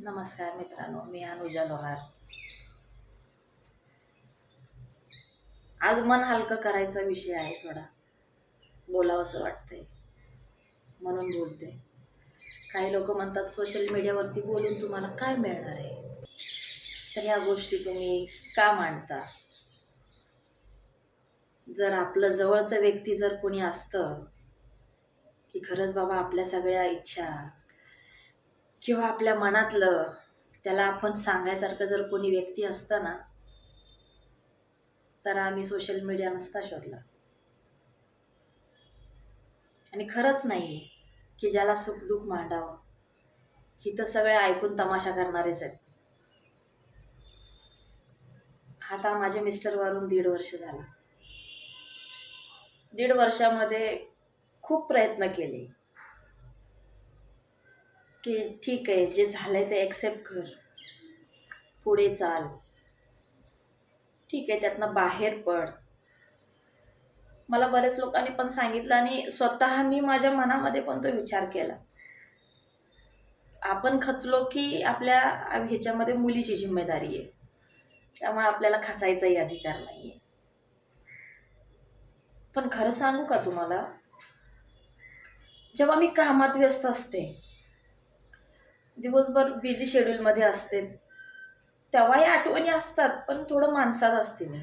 नमस्कार मित्रांनो मी अनुजा लोहार. आज मन हलकं करायचा विषय आहे थोडा. बोलावंसं वाटतंय. म्हणून बोलते. काही लोक म्हणतात सोशल मीडियावरती बोलून तुम्हाला काय मिळणार आहे? तर ह्या गोष्टी तुम्ही का मांडता? जर आपलं जवळचं व्यक्ती जर कोणी असतं की खरंच बाबा आपल्या सगळ्या इच्छा किंवा आपल्या मनातलं त्याला आपण सांगायसारखं जर कोणी व्यक्ती असतं ना तर आम्ही सोशल मीडिया नसता शोधला. आणि खरंच नाही की ज्याला सुखदुःख मांडावं ही तर सगळे ऐकून तमाशा करणारेच आहेत. आता माझे मिस्टर वरून दीड वर्ष झाला. दीड वर्षामध्ये खूप प्रयत्न केले. की ठीक आहे जे झालं आहे ते ॲक्सेप्ट कर. पुढे चाल. ठीक आहे त्यातनं बाहेर पड. मला बरेच लोकांनी पण सांगितलं आणि स्वतः मी माझ्या मनामध्ये पण तो विचार केला. आपण खचलो की आपल्या ह्याच्यामध्ये मुलीची जिम्मेदारी आहे. त्यामुळे आपल्याला खचायचाही अधिकार नाही आहे पण खरं सांगू का तुम्हाला? जेव्हा मी कामात व्यस्त असते दिवसभर बिझी शेड्यूलमध्ये असते. तेव्हाही आठवणी असतात पण थोडं माणसात असते मी.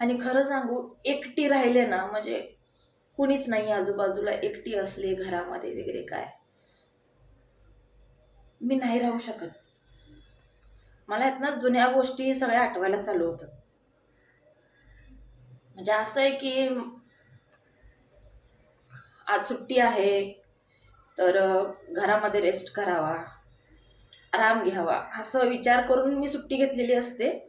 आणि खरं सांगू एकटी राहिले ना म्हणजे कुणीच नाही आजूबाजूला एकटी असले घरामध्ये वगैरे काय. मी नाही राहू शकत. मला यातनं जुन्या गोष्टी सगळ्या आठवायला चालू होतं. म्हणजे असं आहे की आज सुट्टी आहे तर घरामध्ये रेस्ट करावा आराम घ्यावा असं विचार करून मी सुट्टी घेतलेली असते.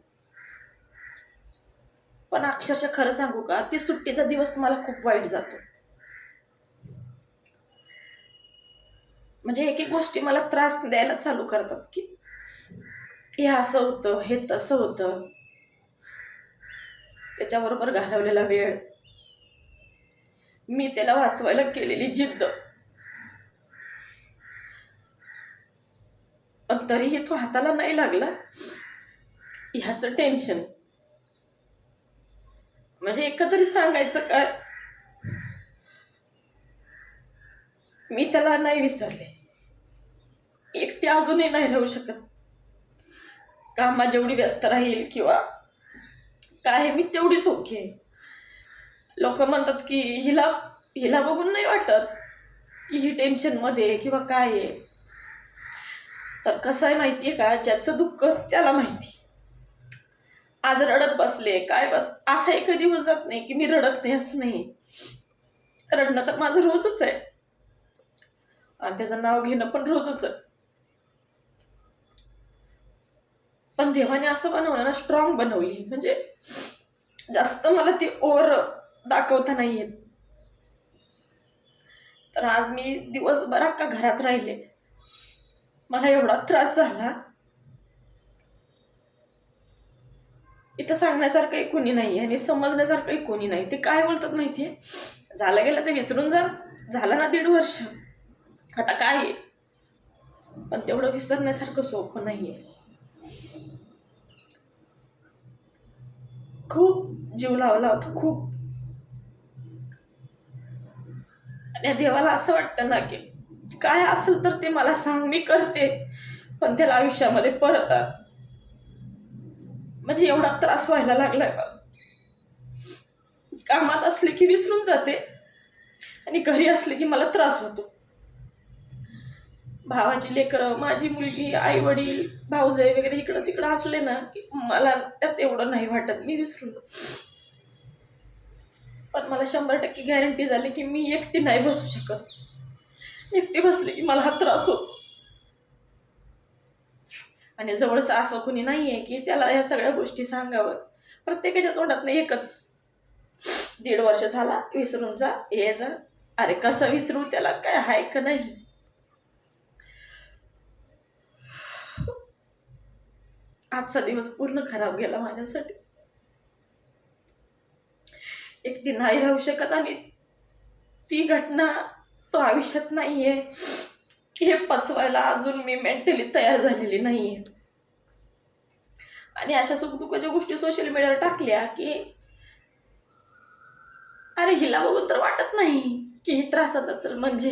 पण अक्षरशः खरं सांगू का ती सुट्टीचा दिवस मला खूप वाईट जातो. म्हणजे एक एक गोष्टी मला त्रास द्यायला चालू करतात की हे असं होतं हे तसं होतं. त्याच्याबरोबर घालवलेला वेळ. मी त्याला वाचवायला केलेली जिद्द. पण तरीही तो हाताला नाही लागला. ह्याचं टेन्शन म्हणजे एकंदरीत सांगायचं काय? मी त्याला नाही विसरले. एकटी अजूनही नाही राहू शकत. कामा जेवढी व्यस्त राहील किंवा काय आहे, मी तेवढीच ओके लोक म्हणतात की हिला हिला बघून नाही वाटत की ही टेन्शनमध्ये किंवा काय आहे. तर कसं आहे माहिती आहे का? ज्याचं दुःख त्याला माहिती. आज रडत बसले काय बस असा एक दिवस जात नाही की मी रडत नाही असं नाही. रडणं तर माझं रोजच आहे. आणि त्याचं नाव घेणं पण रोजच आहे. पण देवाने असं बनवलं ना स्ट्रॉंग बनवली. म्हणजे जास्त मला ती ओर दाखवता नाही येत. तर आज मी दिवसभर अख्खा घरात राहिले. मला एवढा त्रास झाला. इथं सांगण्यासारखंही कोणी नाही आणि समजण्यासारखंही कोणी नाही. ते काय बोलतात माहितीये? झालं गेलं ते विसरून जा. झालं ना दीड वर्ष. आता काय आहे? पण तेवढं विसरण्यासारखं सोपं नाहीये. खूप जीव लावला होता खूप. आणि या देवाला असं वाटतं ना की काय असेल तर ते मला सांग मी करते. पण त्याला आयुष्यामध्ये परत आण. म्हणजे एवढा त्रास व्हायला लागलाय मला. कामात असले की विसरून जाते आणि घरी असले की मला त्रास होतो. भावाची लेकरं माझी मुलगी आई वडील भाऊजाई वगैरे इकडं तिकडं असले ना की मला त्यात एवढं नाही वाटत मी विसरून पण मला शंभर टक्के गॅरंटी झाली की मी एकटी नाही बसू शकत. एकटी बसले की मला हा त्रास होतो. आणि जवळचं असं कोणी नाही आहे की त्याला या सगळ्या गोष्टी सांगावं. प्रत्येकाच्या तोंडात नाही एकच. दीड वर्ष झाला विसरून जा हे जा. अरे कसं विसरू त्याला काय हाय का नाही? आजचा दिवस पूर्ण खराब गेला माझ्यासाठी. एकटी नाही राहू शकत आणि ती घटना तो आयुष्यात नाहीये. हे पचवायला अजून मी मेंटली तयार झालेली नाही आणि अशा सुखदुःखाच्या गोष्टी सोशल मीडियावर टाकल्या की अरे हिला बघून तर वाटत नाही की ही त्रासात असेल म्हणजे.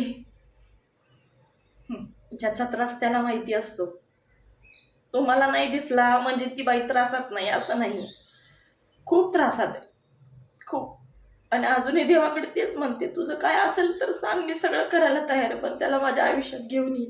ज्याचा त्रास त्याला माहिती असतो. तुम्हाला नाही दिसला म्हणजे ती बाई त्रासात नाही असं नाही. खूप त्रासात आहे. आणि अजूनही देवाकडे तेच म्हणते तुझं काय असेल तर सांग मी सगळं करायला तयार आहे पण त्याला माझ्या आयुष्यात घेऊन ये.